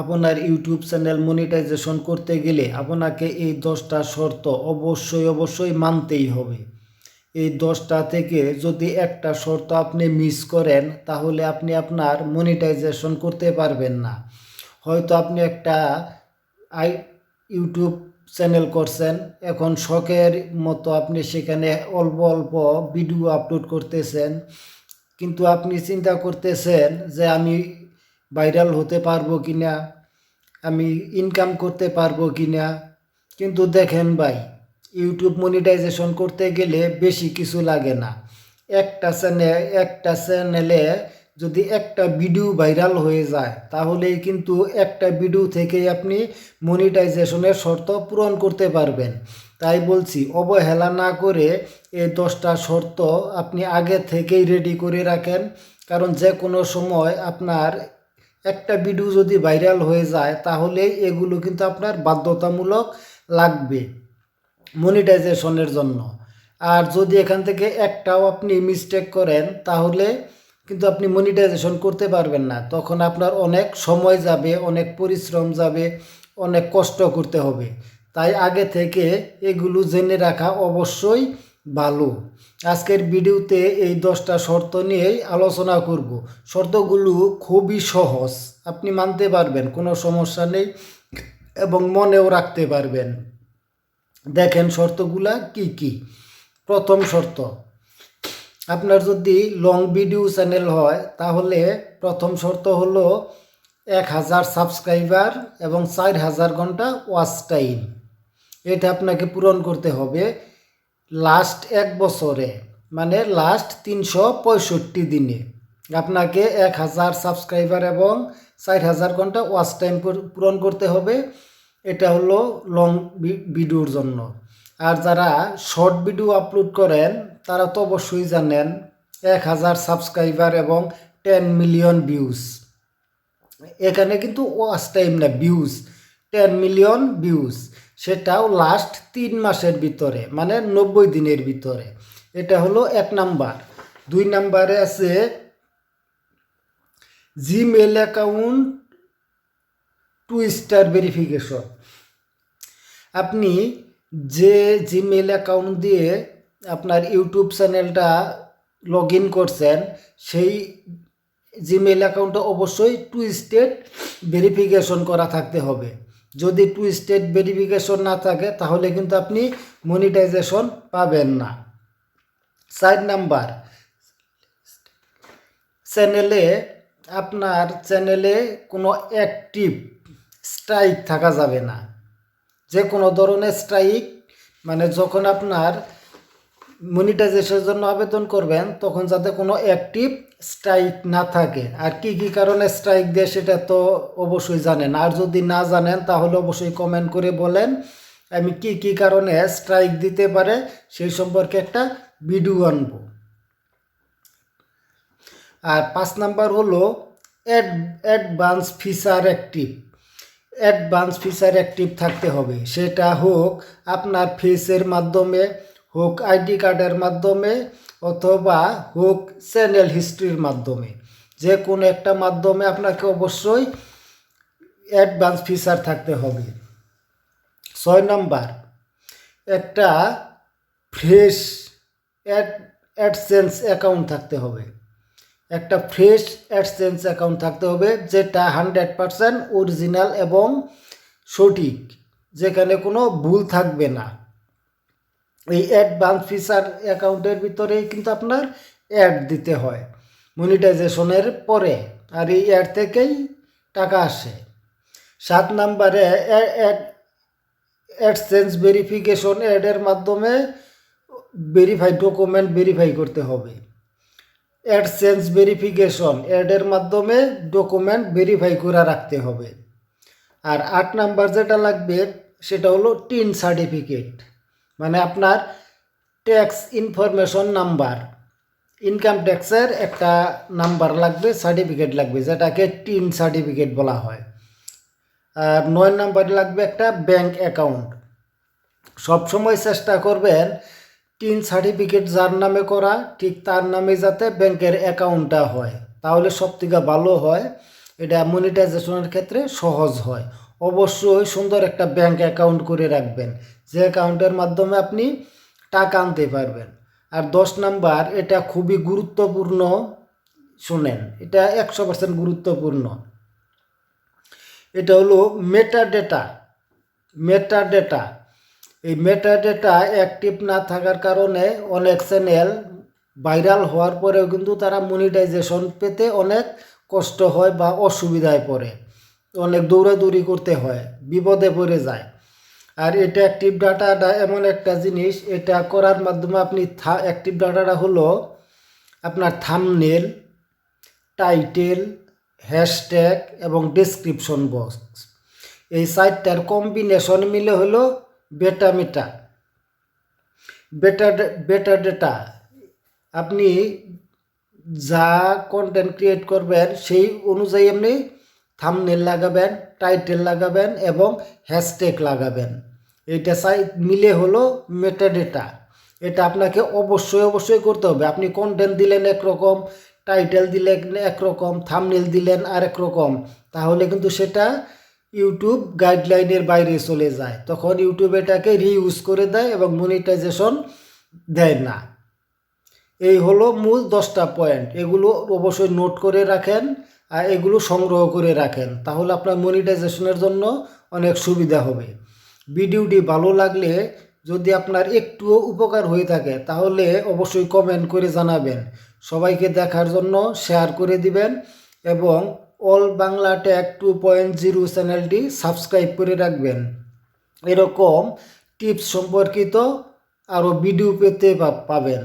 আপনার YouTube channel monetization করতে গেলে আপনাকে এই দশটা শর্ত অবশ্যই অবশ্যই মানতেই হবে। এই দশটা থেকে যদি একটা শর্ত আপনি মিস করেন, তাহলে আপনি আপনার মনিটাইজেশন করতে পারবেন না। হয়তো আপনি একটা আই, ইউটিউব চ্যানেল করছেন, এখন শখের মতো আপনি সেখানে অল্প অল্প ভিডিও আপলোড করতেছেন। কিন্তু আপনি চিন্তা করতেছেন যে আমি ভাইরাল হতে পারব কি না আমি ইনকাম করতে পারব কি না কিন্তু দেখেন ভাই ইউটিউব মনিটাইজেশন করতে গেলে বেশি কিছু লাগে না। একটা চ্যানেল একটা চ্যানেলে যদি একটা ভিডিও ভাইরাল হয়ে যায়, তাহলেই কিন্তু একটা ভিডিও থেকেই আপনি মনিটাইজেশনের শর্ত পূরণ করতে পারবেন। তাই বলছি, অবহেলা না করে এই দশটা শর্ত আপনি আগে থেকেই রেডি করে রাখেন। কারণ যে কোনো সময় আপনার একটা ভিডিও যদি ভাইরাল হয়ে যায়, তাহলে এগুলো কিন্তু আপনার বাধ্যতামূলক লাগবে মনিটাইজেশনের জন্য। আর যদি এখান থেকে একটাও আপনি মিস্টেক করেন, তাহলে কিন্তু আপনি মনিটাইজেশন করতে পারবেন না। তখন আপনার অনেক সময় যাবে, অনেক পরিশ্রম যাবে, অনেক কষ্ট করতে হবে। তাই আগে থেকে এগুলো জেনে রাখা অবশ্যই ভালো আজকের ভিডিওতে এই দশটা শর্ত নিয়েই আলোচনা করব। শর্তগুলো খুবই সহজ। আপনি মানতে পারবেন, কোনো সমস্যা নেই এবং মনেও রাখতে পারবেন। দেখেন শর্তগুলা কি কি। প্রথম শর্ত, আপনার যদি লং ভিডিও চ্যানেল হয়, তাহলে প্রথম শর্ত হলো এক হাজার সাবস্ক্রাইবার এবং চার হাজার ঘণ্টা ওয়াচ টাইম এটা আপনাকে পূরণ করতে হবে। লাস্ট এক বছরে মানে লাস্ট তিনশো পঁয়ষট্টি দিনে। আপনাকে এক হাজার সাবস্ক্রাইবার এবং চার হাজার ঘণ্টা ওয়াচ টাইম পূরণ করতে হবে। এটা হলো লং ভিডিওর জন্য। আর যারা শর্ট ভিডিও আপলোড করেন, তারা তো অবশ্যই জানেন, এক হাজার সাবস্ক্রাইবার এবং টেন মিলিয়ন ভিউজ এখানে কিন্তু ওয়াচ টাইম না ভিউজ টেন মিলিয়ন ভিউজ সেটাও লাস্ট তিন মাসের ভিতরে মানে নব্বই দিনের ভিতরে। এটা হলো এক নাম্বার। দুই নাম্বারে আছে Gmail account two star verification আপনি যে জিমেল অ্যাকাউন্ট দিয়ে আপনার ইউটিউব চ্যানেলটা লগ ইন করছেন, সেই জিমেল অ্যাকাউন্টটা অবশ্যই টু স্টেট ভেরিফিকেশন করা থাকতে হবে। যদি টু স্টেট ভেরিফিকেশন না থাকে, তাহলে কিন্তু আপনি মনিটাইজেশন পাবেন না। সাইড নাম্বার চ্যানেলে আপনার চ্যানেলে কোনো অ্যাক্টিভ স্ট্রাইক থাকা যাবে না। যে কোনো ধরনের স্ট্রাইক মানে যখন আপনার মনিটাইজেশনের জন্য আবেদন করবেন, তখন যাতে কোনো অ্যাক্টিভ স্ট্রাইক না থাকে। আর কি কি কারণে স্ট্রাইক দেয় সেটা তো অবশ্যই জানেন। আর যদি না জানেন, তাহলে অবশ্যই কমেন্ট করে বলেন, আমি কি কি কারণে স্ট্রাইক দিতে পারে সেই সম্পর্কে একটা ভিডিও আনব। আর পাঁচ নাম্বার হলো add advance feature active advance feature active থাকতে হবে। সেটা হোক, আপনার ফেসের মাধ্যমে হোক আইডি কার্ডের মাধ্যমে অথবা হোক চ্যানেল হিস্ট্রির মাধ্যমে। যে কোনো একটা মাধ্যমে আপনাকে অবশ্যই অ্যাডভান্স ফিচার থাকতে হবে। ছয় নম্বর, একটা ফ্রেশ অ্যাড, অ্যাডসেন্স অ্যাকাউন্ট থাকতে হবে। একটা ফ্রেশ অ্যাডসেন্স অ্যাকাউন্ট থাকতে হবে যেটা হান্ড্রেড পারসেন্ট অরিজিনাল এবং সঠিক, যেখানে কোনো ভুল থাকবে না। এই অ্যাডভান্স ফিচার অ্যাকাউন্টের ভিতরেই কিন্তু আপনার অ্যাড দিতে হয় মনিটাইজেশনের পরে। আর এই অ্যাড থেকেই টাকা আসে। সাত নাম্বারে অ্যাড অ্যাডসেন্স ভেরিফিকেশন অ্যাডের মাধ্যমে ভেরিফাই ডকুমেন্ট ভেরিফাই করতে হবে। অ্যাডসেন্স ভেরিফিকেশন অ্যাডের মাধ্যমে ডকুমেন্ট ভেরিফাই করে রাখতে হবে। আর আট নাম্বার যেটা লাগবে সেটা হলো টিন সার্টিফিকেট মানে আপনার ট্যাক্স ইনফরমেশন নাম্বার ইনকাম ট্যাক্সের একটা নাম্বার লাগবে সার্টিফিকেট লাগবে, যেটাকে টিন সার্টিফিকেট বলা হয়। আর নয় নাম্বার লাগবে একটা ব্যাংক অ্যাকাউন্ট সবসময় চেষ্টা করবেন টিন সার্টিফিকেট যার নামে করা, ঠিক তার নামে যাতে ব্যাংকের অ্যাকাউন্টটা হয়। তাহলে সব থেকে ভালো হয়, এটা মনিটাইজেশনের ক্ষেত্রে সহজ হয়। অবশ্যই সুন্দর একটা ব্যাংক অ্যাকাউন্ট করে রাখবেন। যে অ্যাকাউন্টের মাধ্যমে আপনি টাকা আনতে পারবেন। আর দশ নাম্বার, এটা খুবই গুরুত্বপূর্ণ, শুনেন, এটা একশো পার্সেন্ট গুরুত্বপূর্ণ। এটা হলো মেটা ডেটা মেটা ডেটা এই মেটা ডেটা অ্যাক্টিভ না থাকার কারণে অনেক চ্যানেল ভাইরাল হওয়ার পরেও কিন্তু তারা মনিটাইজেশন পেতে অনেক কষ্ট হয় বা অসুবিধায় পড়ে। অনেক দৌড়াদৌড়ি করতে হয়, বিপদে পড়ে যায়। আর এটা অ্যাক্টিভ ডাটাটা এমন একটা জিনিস, এটা করার মাধ্যমে আপনি থা অ্যাক্টিভ ডাটাটা হলো আপনার থামনেল টাইটেল হ্যাশট্যাগ এবং ডেসক্রিপশন বক্স এই সাইটটার কম্বিনেশন মিলে হলো বেটা মেটা বেটা বেটা ডেটা আপনি যা কন্টেন্ট ক্রিয়েট করবেন, সেই অনুযায়ী আপনি থামনেল লাগাবেন টাইটেল লাগাবেন এবং হ্যাশট্যাগ লাগাবেন। এটা সাইট মিলে হলো মেটা ডেটা এটা আপনাকে অবশ্যই অবশ্যই করতে হবে। আপনি কন্টেন্ট দিলেন একরকম টাইটেল দিলেন একরকম থামনেল দিলেন আরেক রকম তাহলে কিন্তু সেটা ইউটিউব গাইডলাইনের বাইরে চলে যায়। তখন ইউটিউব এটাকে রিইউজ করে দেয় এবং মনিটাইজেশন দেয় না। এই হলো মূল দশটা পয়েন্ট এগুলো অবশ্যই নোট করে রাখেন। আর এগুলো সংগ্রহ করে রাখেন, তাহলে আপনার মনিটাইজেশনের জন্য অনেক সুবিধা হবে। ভিডিওটি ভালো লাগলে যদি আপনার একটুও উপকার হয়ে থাকে, তাহলে অবশ্যই কমেন্ট করে জানাবেন। সবাইকে দেখার জন্য শেয়ার করে দিবেন এবং all Bangla tag two point zero চ্যানেলটি সাবস্ক্রাইব করে রাখবেন। এরকম টিপস সম্পর্কিত আরও ভিডিও পেতে পাবেন।